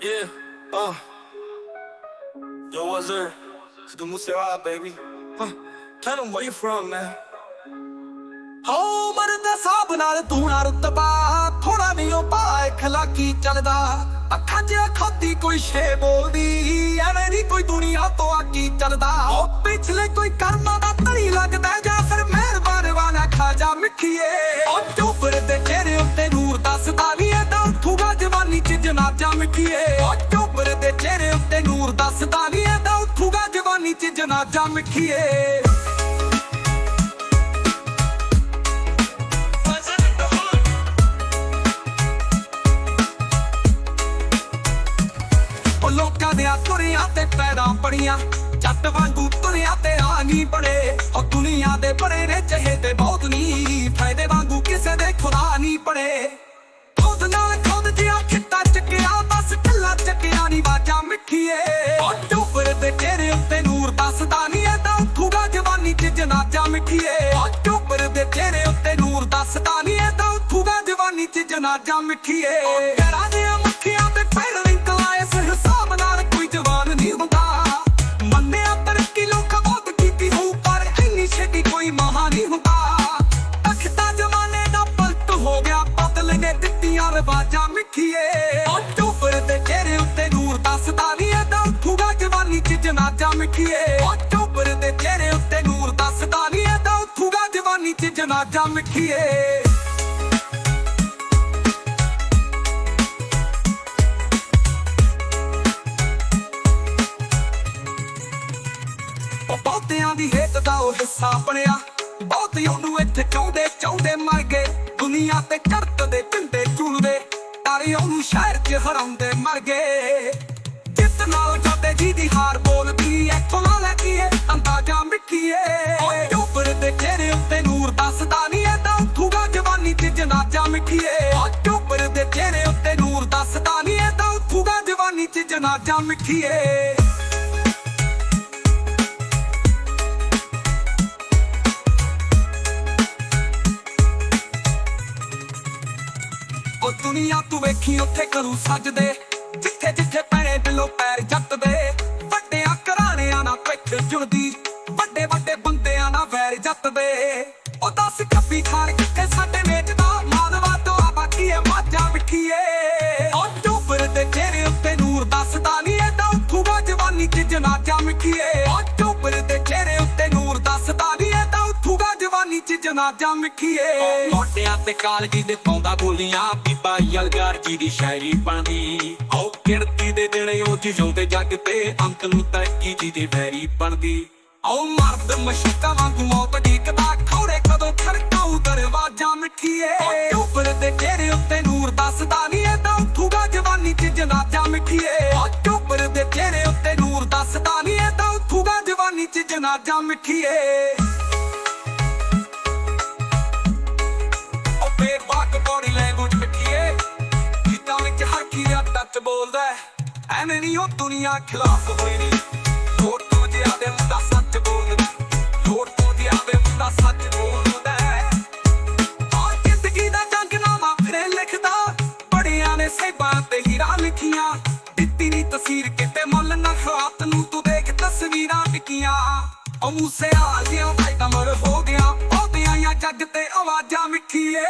Yeah, uh. Yo, what's up? It's the Musera, baby. Huh. Tell them where you from, man. ਹੋ ਮਰਦਾ ਸਾਬ ਨਾਲ ਤੂੰ ਨਾ ਰਤਬਾ ਥੋੜਾ ਨਹੀਂ ਉਹ ਪਾਏ ਖਲਾਕੀ ਚੱਲਦਾ ਅੱਖਾਂ 'ਚ ਖੋਦੀ ਕੋਈ ਸ਼ੇ ਬੋਲਦੀ ਐਵੇਂ ਨਹੀਂ ਕੋਈ ਦੁਨੀਆ ਤੋਂ ਆਕੀ ਚੱਲਦਾ ਉਹ ਪਿਛਲੇ ਕੋਈ ਕਰਮਾਂ ਦਾ ਤਲੀ ਲੱਗਦਾ 'ਚ ਜਨਾਜਾ ਉਹ ਦੇ ਚਿਹਰੇ ਉੱਤੇ ਨੂਰ ਦੱਸਦਾ ਵੀ ਇਹ ਉੱਠੂਗਾ ਜਵਾਨੀ 'ਚ ਜਨਾਜਾ ਮਿੱਠੀਏ। ਲੋਕਾਂ ਦੇ ਤੁਰਿਆਂ ਤੇ ਪੈਰਾਂ ਪੜੀਆਂ ਚੱਟ ਵਾਂਗੂ ਤੁਰਿਆਂ ਤੇ ਆ ਨਹੀਂ ਬੜੇ। ਉਹ ਦੁਨੀਆ ਦੇ ਬੜੇ ਨੇ ਮਿੱਠੀਏ ਉਹ ਦੇ ਚਿਹਰੇ ਉੱਤੇ ਨੂਰ ਦੱਸਦਾ ਨਹੀਂ ਇਹ ਤਾਂ ਉੱਠੂਗਾ ਜਵਾਨੀ ਚ ਜਨਾਜਾ ਮਿੱਠੀਏ। ਘਰਾਂ ਦੇ ਜਵਾਨੀ ਚ ਮਿੱਠੀਏ। ਬਹੁਤਿਆਂ ਦੀ ਹਿੱਤ ਦਾ ਉਹ ਹਿੱਸਾ ਬਣਿਆ। ਬਹੁਤੇ ਉਹਨੂੰ ਇੱਥੇ ਚਾਹੁੰਦੇ ਚਾਹੁੰਦੇ ਮਰ ਗਏ। ਦੁਨੀਆ ਤੇ ਕਰਤ ਦੇ ਪਿੰਡੇ ਚੁਣਦੇ, ਤਾਰੇ ਉਹਨੂੰ ਸ਼ਹਿਰ 'ਚ ਹਰਾਉਂਦੇ ਮਰ ਗਏ। ਜਿੱਤ ਨਾਲ ਜਾਂਦੇ ਜੀ ਦੀ ਹਾਰ ਬੋਲਦੀ ਐ ਕੋਲਾ ਲੱਗੀ ਅੰਦਾਜ਼ਾ ਮਿੱਠੀਏ। ਓਏ ਜਵਾਨੀ 'ਚ ਮਿੱਠੀਏ। ਉਹ ਦੁਨੀਆ ਤੂੰ ਵੇਖੀ, ਉੱਥੇ ਕਰੂ ਸੱਜਦੇ। ਜਿੱਥੇ ਜਿੱਥੇ ਪੈਣੇ ਦਿਲੋਂ ਪੈਰ ਜੱਟਦੇ। ਵੱਡਿਆਂ ਘਰਾਣਿਆਂ ਨਾਲ ਪਿੱਠ ਜੁੜਦੀ। ਵੱਡੇ ਵੱਡੇ ਬੰਦਿਆਂ ਨਾਲ ਵੈਰ ਜੱਟਦੇ। ਚ ਜਨਾਜਾ ਮਿੱਠੀਏ। ਮੋਟਿਆਂ ਤੇ ਕਾਲਜੀ ਦੇ ਪਾਉਂਦਾ ਗੋਲੀਆਂ ਬੀਬਾ ਯਲਗਾਰ ਜੀ ਦੀ ਸ਼ਾਇਰੀ ਬਣਦੀ। ਉਹ ਕਿਰਤੀ ਦੇ ਦਿਨ ਉਹ ਜਿਉਂਦੇ ਜੱਗ ਤੇ ਅੰਤ ਨੂੰ ਤਰੱਕੀ ਜੀ ਦੀ ਵੈਰੀ ਬਣਦੀ। ਉਹ ਮਰਦ ਮਸ਼ੂਕਾ ਵਾਂਗੂ ਮੌਤ ਢੀਕਦਾ ਖੌਰੇ ਕਦੋਂ ਖੜਕਾਉ ਦਰਵਾਜ਼ਾ ਮਿੱਠੀਏ। ਉੱਪਰ ਦੇ ਚਿਹਰੇ ਉੱਤੇ ਨੂਰ ਦੱਸਦਾ ਨਹੀਂ ਇਹ ਤਾਂ ਉੱਠੂਗਾ ਜਵਾਨੀ ਚ ਜਨਾਜਾ ਮਿੱਠੀਏ। ਉੱਪਰ ਦੇ ਚਿਹਰੇ ਉੱਤੇ ਨੂਰ ਦੱਸਦਾ ਨਹੀਂ ਇਹ ਤਾਂ ਉੱਠੂਗਾ ਜਵਾਨੀ ਚ ਜਨਾਜਾ ਮਿੱਠੀਏ। ਬੋਲਦਾ ਐਵੇਂ ਨਹੀਂ ਉਹ ਦੁਨੀਆ ਖਿਲਾਫ ਹੋਈ ਨਹੀਂ ਲੋੜ ਤੋਂ ਜਿਆਦੇ ਮੁੰਡਾ ਸੱਚ ਬੋਲਦਾ ਲੋੜ ਤੋਂ ਜਿਆਦੇ ਮੁੰਡਾ ਸੱਚ ਬੋਲਦਾ ਹੈ। ਜ਼ਿੰਦਗੀ ਦਾ ਜੰਗਨਾਮਾ ਫਿਰੇ ਲਿਖਦਾ। ਬੜਿਆਂ ਨੇ ਸੇਬਾਂ ਤੇ ਹੀਰਾ ਲਿਖੀਆਂ। ਦਿੱਤੀ ਨਹੀਂ ਤਸਵੀਰ ਕਿਤੇ ਮੁੱਲ ਨਾ ਖਰਾਤ ਨੂੰ ਤੂੰ ਦੇਖ ਤਸਵੀਰਾਂ ਟਿਕੀਆਂ ਉਹ ਮੂਸੇ ਆ ਗਿਆ ਭਾਈ ਕਮਰ ਹੋ ਗਿਆ। ਉਹਦੀਆਂ ਜੱਗ ਤੇ ਆਵਾਜ਼ਾਂ ਮਿੱਠੀਏ।